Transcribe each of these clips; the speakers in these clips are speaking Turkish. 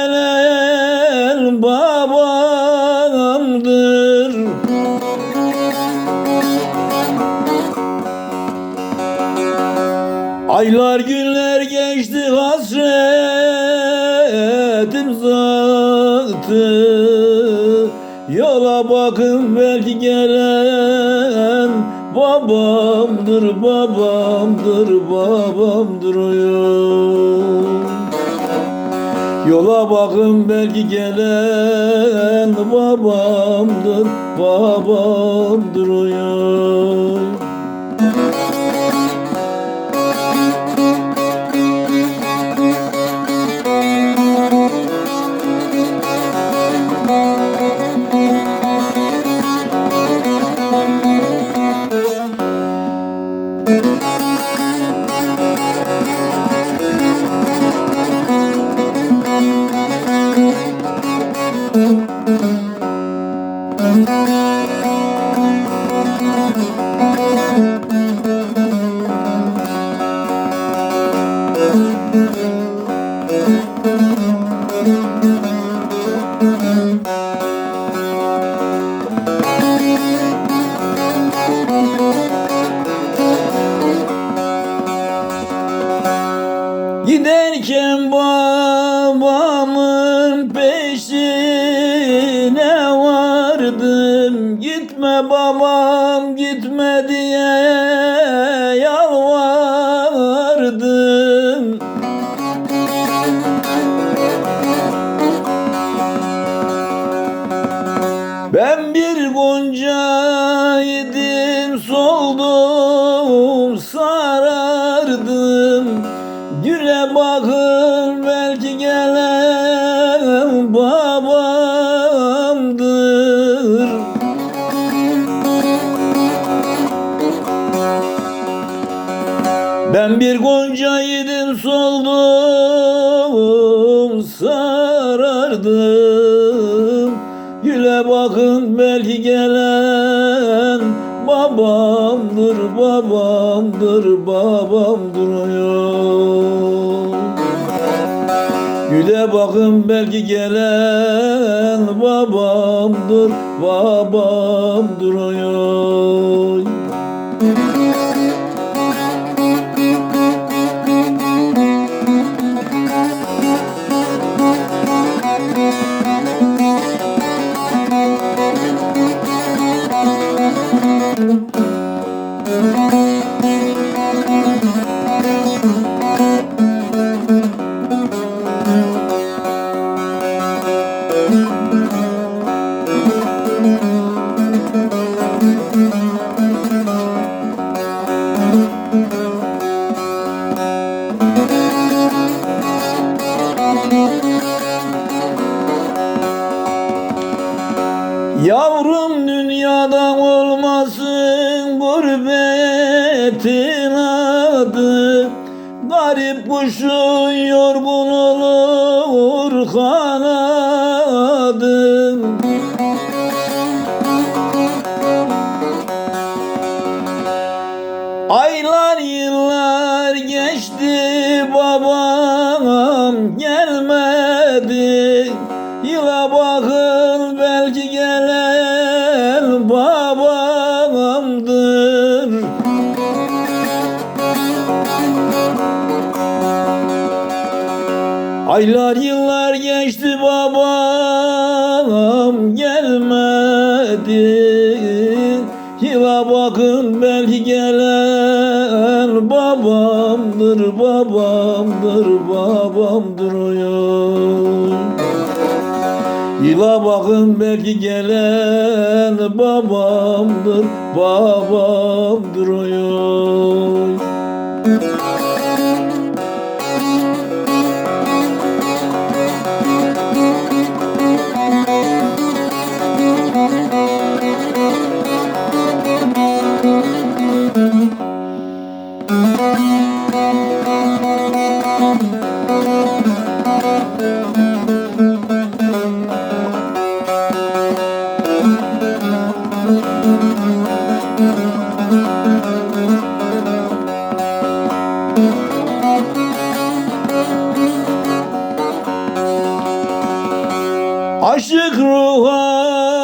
gelen babamdır. Aylar günler geçti hasretim zatı Yola bakın belki gelen Babamdır babamdır babamdır oyun Yola bakın belki gelen babamdır babamdır oyun Música Ben bir gonca idim soldum sarardım. Güle bakın belki gelen babamdır babamdır babamdır oyun Güle bakın belki gelen babamdır babamdır oyun Yavrum dünyada olmasın gurbetin adı. Garip kuşun yorgun olur kanadı Aylar yıllar geçti babam gelmedi. Yıla bakın belki gelen babamdır babamdır babamdır oyun Yıla bakın belki gelen babamdır babamdır Aşık ruhaniyim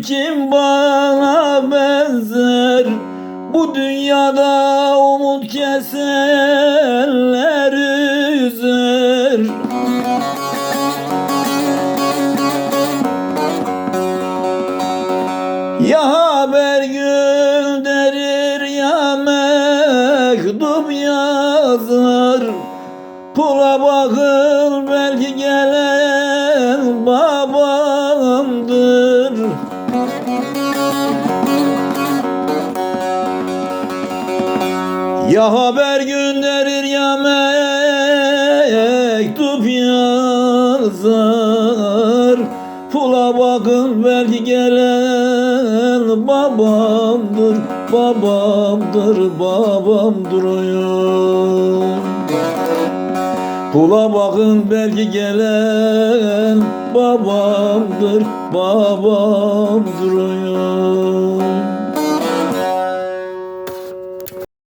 kim bana benzer? Bu dünyada umut kesenler üzer. Pula bakıl belki gelen babamdır Ya haber gönderir ya mektup yazar. Pula bakın belki gelen babamdır Babamdır babamdır oyun Kula bakın belki gelen babamdır babamdır oyun